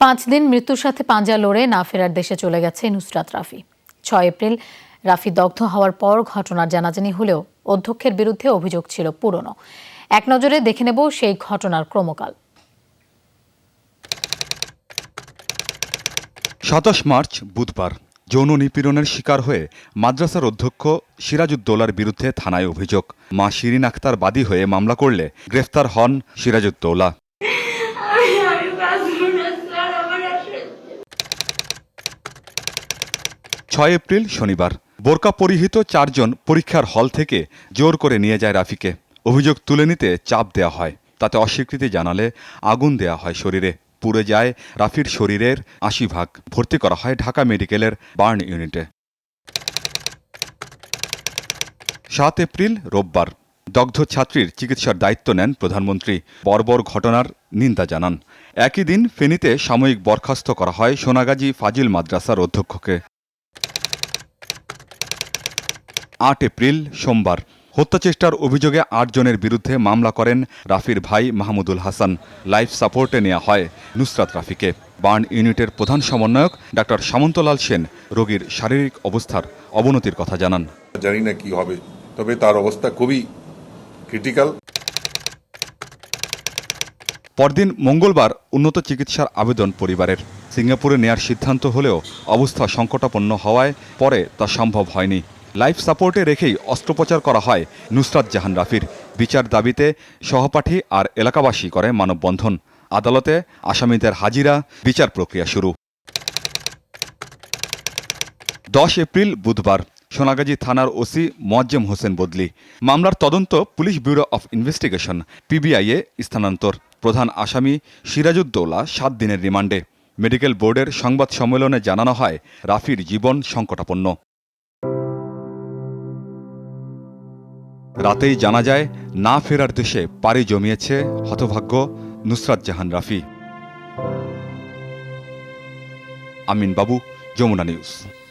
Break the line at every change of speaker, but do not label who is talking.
পাঁচ দিন মৃত্যুর সাথে পাঞ্জা লড়ে না ফেরার দেশে চলে গেছে নুসরাত রাফি। ছয় এপ্রিল রাফি দগ্ধ হওয়ার পর ঘটনার জানাজানি হলেও অধ্যক্ষের বিরুদ্ধে অভিযোগ ছিল পুরনো। এক নজরে দেখে নেব সেই ঘটনার ক্রমকাল।
সাতাশ মার্চ, বুধবার, যৌন নিপীড়নের শিকার হয়ে মাদ্রাসার অধ্যক্ষ সিরাজউদ্দৌলার বিরুদ্ধে থানায় অভিযোগ। মা শিরিন আক্তার বাদী হয়ে মামলা করলে গ্রেফতার হন সিরাজউদ্দৌলা। ছয় এপ্রিল শনিবার। বোরকা পরিহিত চারজন পরীক্ষার হল থেকে জোর করে নিয়ে যায় রাফিকে। অভিযোগ তুলে নিতে চাপ দেওয়া হয়। তাতে অস্বীকৃতি জানালে আগুন দেওয়া হয় শরীরে। পুড়ে যায় রাফির শরীরের আশি ভাগ। ভর্তি করা হয় ঢাকা মেডিকেলের বার্ন ইউনিটে। সাত এপ্রিল রোববার। দগ্ধ ছাত্রীর চিকিৎসার দায়িত্ব নেন প্রধানমন্ত্রী। বর্বর ঘটনার নিন্দা জানান। একই দিন ফেনীতে সাময়িক বরখাস্ত করা হয় সোনাগাজী ফাজিল মাদ্রাসার অধ্যক্ষকে। আট এপ্রিল সোমবার। হত্যাচেষ্টার অভিযোগে আটজনের বিরুদ্ধে মামলা করেন রাফির ভাই মাহমুদুল হাসান। লাইফ সাপোর্টে নেওয়া হয় নুসরাত রাফিকে। বার্ন ইউনিটের প্রধান সমন্বয়ক ডাক্তার সামন্তলাল সেন রোগীর শারীরিক অবস্থার অবনতির কথা জানান।
জানি না কি হবে তবে তার অবস্থা খুবই ক্রিটিক্যাল
পরদিন মঙ্গলবার উন্নত চিকিৎসার আবেদন পরিবারের। সিঙ্গাপুরে নেয়ার সিদ্ধান্ত হলেও অবস্থা সংকটাপন্ন হওয়ায় পরে তা সম্ভব হয়নি। লাইফ সাপোর্টে রেখেই অস্ত্রোপচার করা হয় নুসরাত জাহান রাফির। বিচার দাবিতে সহপাঠী আর এলাকাবাসী করে মানববন্ধন। আদালতে আসামিদের হাজিরা, বিচার প্রক্রিয়া শুরু। দশ এপ্রিল বুধবার সোনাগাজী থানার ওসি মোয়াজ্জেম হোসেন বদলি। মামলার তদন্ত পুলিশ ব্যুরো অফ ইনভেস্টিগেশন পিবিআইয়ে স্থানান্তর। প্রধান আসামি সিরাজউদ্দৌলা সাত দিনের রিমান্ডে। মেডিকেল বোর্ডের সংবাদ সম্মেলনে জানানো হয় রাফির জীবন সংকটাপন্ন। রাতেই জানা যায়, না ফেরার দেশে পাড়ি জমিয়েছে হতভাগ্য নুসরাত জাহান রাফি। আমিন বাবু যমুনা নিউজ।